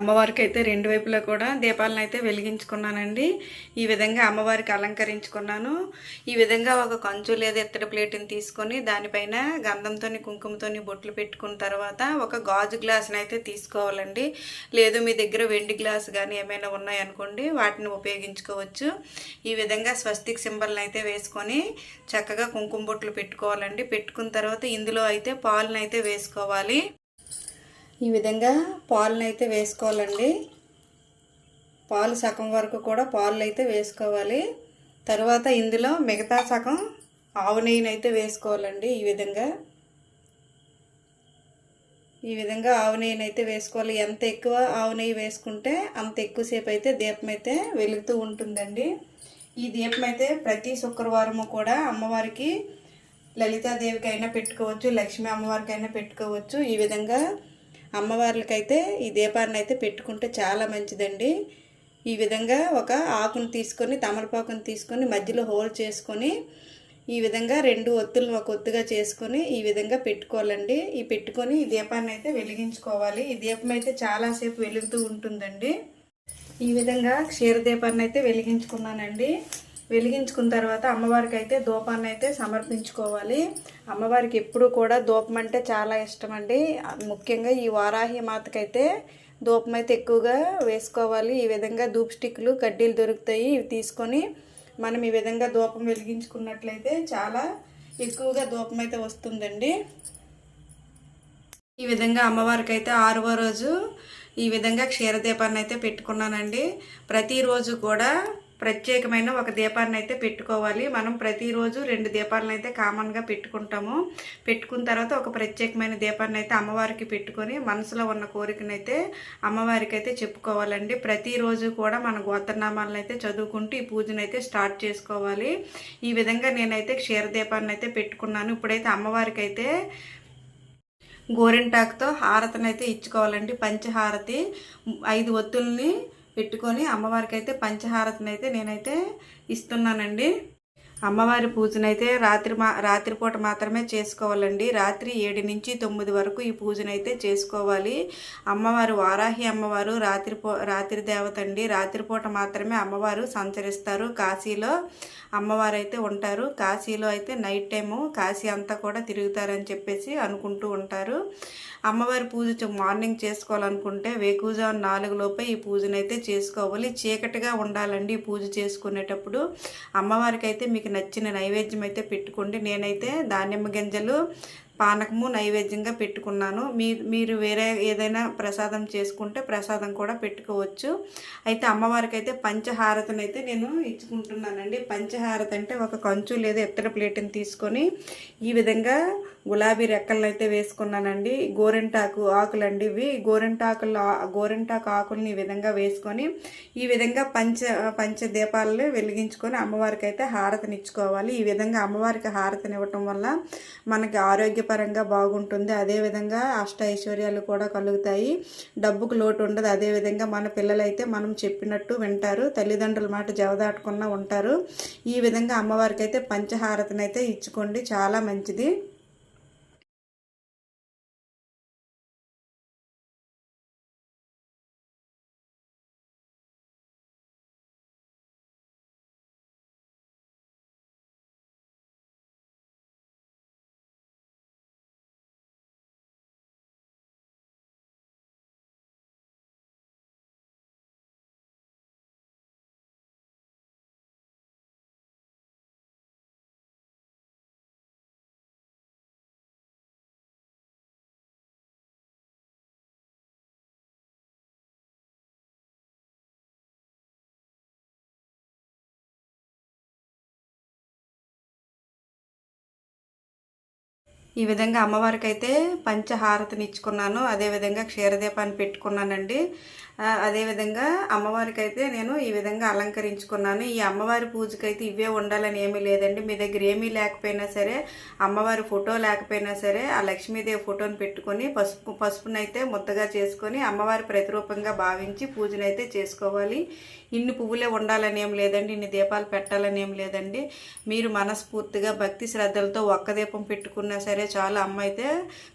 అమ్మవారికి అయితే రెండు వైపులా కూడా దీపాలను అయితే వెలిగించుకున్నానండి. ఈ విధంగా అమ్మవారికి అలంకరించుకున్నాను. ఈ విధంగా ఒక కంచు లేదా ఇత్తడి ప్లేట్ని తీసుకొని దానిపైన గంధంతోని కుంకుమతోని బొట్లు పెట్టుకున్న తర్వాత ఒక గాజు గ్లాస్ని అయితే తీసుకోవాలండి. లేదు మీ దగ్గర వెండి గ్లాస్ కానీ ఏమైనా ఉన్నాయనుకోండి వాటిని ఉపయోగించుకోవచ్చు. ఈ విధంగా స్వస్తిక్ సింబల్ని అయితే వేసుకొని చక్కగా కుంకుమ బొట్లు పెట్టుకోవాలండి. పెట్టుకున్న తర్వాత ఇందులో అయితే పాలను అయితే వేసుకోవాలి. ఈ విధంగా పాలను అయితే వేసుకోవాలండి. పాలు సగం వరకు కూడా పాలు అయితే వేసుకోవాలి. తర్వాత ఇందులో మిగతా సగం ఆవు నెయ్యిని అయితే వేసుకోవాలండి ఈ విధంగా. ఈ విధంగా ఆవు నెయ్యిని అయితే వేసుకోవాలి. ఎంత ఎక్కువ ఆవు నెయ్యి వేసుకుంటే అంత ఎక్కువసేపు అయితే దీపం అయితే వెలుగుతూ ఉంటుందండి. ఈ దీపం అయితే ప్రతి శుక్రవారము కూడా అమ్మవారికి లలితాదేవికి అయినా పెట్టుకోవచ్చు లక్ష్మీ అమ్మవారికి అయినా పెట్టుకోవచ్చు. ఈ విధంగా అమ్మవార్లకైతే ఈ దీపాన్ని అయితే పెట్టుకుంటే చాలా మంచిదండి. ఈ విధంగా ఒక ఆకును తీసుకొని తమలపాకును తీసుకొని మధ్యలో హోల్ చేసుకొని ఈ విధంగా రెండు ఒత్తులను ఒక ఒత్తుగా చేసుకొని ఈ విధంగా పెట్టుకోవాలండి. ఈ పెట్టుకొని ఈ దీపాన్ని అయితే వెలిగించుకోవాలి. ఈ దీపం అయితే చాలాసేపు వెలుగుతూ ఉంటుందండి. ఈ విధంగా క్షీరదీపాన్ని అయితే వెలిగించుకున్నానండి. వెలిగించుకున్న తర్వాత అమ్మవారికి అయితే ధూపాన్ని అయితే సమర్పించుకోవాలి. అమ్మవారికి ఎప్పుడు కూడా ధూపం అంటే చాలా ఇష్టం అండి ముఖ్యంగా ఈ వారాహి మాతకైతే ధూపం అయితే ఎక్కువగా వేసుకోవాలి. ఈ విధంగా ధూప్ స్టిక్లు కడ్డీలు దొరుకుతాయి. ఇవి తీసుకొని మనం ఈ విధంగా ధూపం వెలిగించుకున్నట్లయితే చాలా ఎక్కువగా ధూపం అయితే వస్తుందండి. ఈ విధంగా అమ్మవారికి అయితే ఆరవ రోజు ఈ విధంగా క్షీరదీపాన్ని అయితే పెట్టుకున్నానండి. ప్రతిరోజు కూడా ప్రత్యేకమైన ఒక దీపాన్ని అయితే పెట్టుకోవాలి. మనం ప్రతిరోజు రెండు దీపాలను అయితే కామన్గా పెట్టుకుంటాము. పెట్టుకున్న తర్వాత ఒక ప్రత్యేకమైన దీపాన్ని అయితే అమ్మవారికి పెట్టుకొని మనసులో ఉన్న కోరికనైతే అమ్మవారికి అయితే చెప్పుకోవాలండి. ప్రతిరోజు కూడా మన గోత్రనామాలను అయితే చదువుకుంటూ ఈ పూజను అయితే స్టార్ట్ చేసుకోవాలి. ఈ విధంగా నేనైతే క్షీరదీపాన్ని అయితే పెట్టుకున్నాను. ఇప్పుడైతే అమ్మవారికి అయితే గోరింటాకుతో హారతనైతే ఇచ్చుకోవాలండి. పంచహారతి. ఐదు ఒత్తుల్ని పెట్టుకొని అమ్మవారికి అయితే పంచహారతనైతే నేనైతే ఇస్తున్నానండి. అమ్మవారి పూజనైతే రాత్రి మా రాత్రిపూట మాత్రమే చేసుకోవాలండి. రాత్రి ఏడు నుంచి తొమ్మిది వరకు ఈ పూజనైతే చేసుకోవాలి. అమ్మవారు వారాహి అమ్మవారు రాత్రిపో రాత్రి దేవత అండి. రాత్రిపూట మాత్రమే అమ్మవారు సంచరిస్తారు. కాశీలో అమ్మవారు అయితే ఉంటారు. కాశీలో అయితే నైట్ టైము కాశీ అంతా కూడా తిరుగుతారని చెప్పేసి అనుకుంటూ ఉంటారు. అమ్మవారి పూజ మార్నింగ్ చేసుకోవాలనుకుంటే వేకుజాన్ నాలుగు లోపే ఈ పూజనైతే చేసుకోవాలి. చీకటిగా ఉండాలండి ఈ పూజ చేసుకునేటప్పుడు. అమ్మవారికి అయితే మీకు నచ్చిన నైవేద్యం అయితే పెట్టుకోండి. నేనైతే దానిమ్మ గింజలు పానకము నైవేద్యంగా పెట్టుకున్నాను. మీ మీరు వేరే ఏదైనా ప్రసాదం చేసుకుంటే ప్రసాదం కూడా పెట్టుకోవచ్చు. అయితే అమ్మవారికి అయితే పంచహారతను అయితే నేను ఇచ్చుకుంటున్నానండి. పంచహారత అంటే ఒక కంచు లేదా ఎత్తడి ప్లేట్ని తీసుకొని ఈ విధంగా గులాబీ రెక్కలను అయితే వేసుకున్నానండి. గోరెంటాకు ఆకులండి ఇవి. గోరెంటాకులు గోరెంటాకు ఆకులని ఈ విధంగా వేసుకొని ఈ విధంగా పంచ పంచ దీపాలను వెలిగించుకొని అమ్మవారికి అయితే హారతనిచ్చుకోవాలి. ఈ విధంగా అమ్మవారికి హారతనివ్వటం వల్ల మనకి ఆరోగ్య ఆరోగ్యపరంగా బాగుంటుంది. అదేవిధంగా అష్ట ఐశ్వర్యాలు కూడా కలుగుతాయి. డబ్బుకు లోటు ఉండదు. అదేవిధంగా మన పిల్లలైతే మనం చెప్పినట్టు వింటారు. తల్లిదండ్రుల మాట జవదాటకుండా ఉంటారు. ఈ విధంగా అమ్మవారికి అయితే పంచహారతనైతే ఇచ్చుకోండి. చాలా మంచిది. ఈ విధంగా అమ్మవారికి అయితే పంచహారతిని ఇచ్చుకున్నాను. అదేవిధంగా క్షీరదీపాన్ని పెట్టుకున్నానండి. అదేవిధంగా అమ్మవారికి అయితే నేను ఈ విధంగా అలంకరించుకున్నాను. ఈ అమ్మవారి పూజకైతే ఇవే ఉండాలని ఏమీ లేదండి. మీ దగ్గర ఏమీ లేకపోయినా సరే అమ్మవారి ఫోటో లేకపోయినా సరే ఆ లక్ష్మీదేవి ఫోటోని పెట్టుకొని పసుపు పసుపునైతే ముద్దగా చేసుకొని అమ్మవారి ప్రతిరూపంగా భావించి పూజనైతే చేసుకోవాలి. ఇన్ని పువ్వులే ఉండాలని ఏం లేదండి. ఇన్ని దీపాలు పెట్టాలని ఏం లేదండి. మీరు మనస్ఫూర్తిగా భక్తి శ్రద్ధలతో ఒక్క దీపం పెట్టుకున్నా సరే చాలా అమ్మ అయితే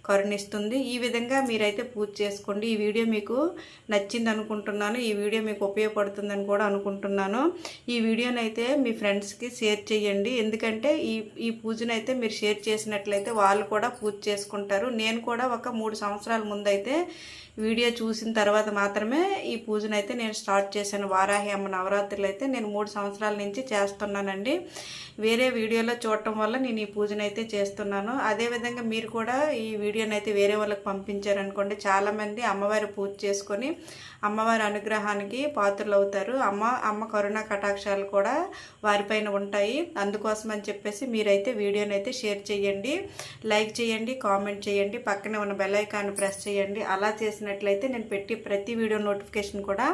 కరుణిస్తుంది. ఈ విధంగా మీరైతే పూజ చేసుకోండి. ఈ వీడియో మీకు నచ్చింది అనుకుంటున్నాను ఈ వీడియో మీకు ఉపయోగపడుతుందని కూడా అనుకుంటున్నాను. ఈ వీడియోనైతే మీ ఫ్రెండ్స్కి షేర్ చేయండి. ఎందుకంటే ఈ ఈ పూజనైతే మీరు షేర్ చేసినట్లయితే వాళ్ళు కూడా పూజ చేసుకుంటారు. నేను కూడా ఒక మూడు సంవత్సరాల ముందైతే వీడియో చూసిన తర్వాత మాత్రమే ఈ పూజనైతే నేను స్టార్ట్ చేశాను. వారాహి అమ్మ నవరాత్రులు అయితే నేను మూడు సంవత్సరాల నుంచి చేస్తున్నానండి. వేరే వీడియోలో చూడటం వల్ల నేను ఈ పూజనైతే అయితే చేస్తున్నాను అదేవిధంగా మీరు కూడా ఈ వీడియోనైతే అయితే వేరే వాళ్ళకి పంపించారనుకోండి చాలామంది అమ్మవారి పూజ చేసుకొని అమ్మవారి అనుగ్రహానికి పాత్రలు అవుతారు అమ్మ అమ్మ కరుణా కటాక్షాలు కూడా వారిపైన ఉంటాయి. అందుకోసం అని చెప్పేసి మీరైతే వీడియోని అయితే షేర్ చేయండి. లైక్ చేయండి కామెంట్ చేయండి పక్కనే ఉన్న బెల్ ఐకాన్ ప్రెస్ చేయండి. అలా చేసినట్లయితే నేను పెట్టి ప్రతి వీడియో నోటిఫికేషన్ కూడా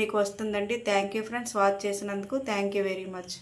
మీకు వస్తుందండి. థ్యాంక్ యూ ఫ్రెండ్స్ వాచ్ చేసినందుకు థ్యాంక్ యూ వెరీ మచ్.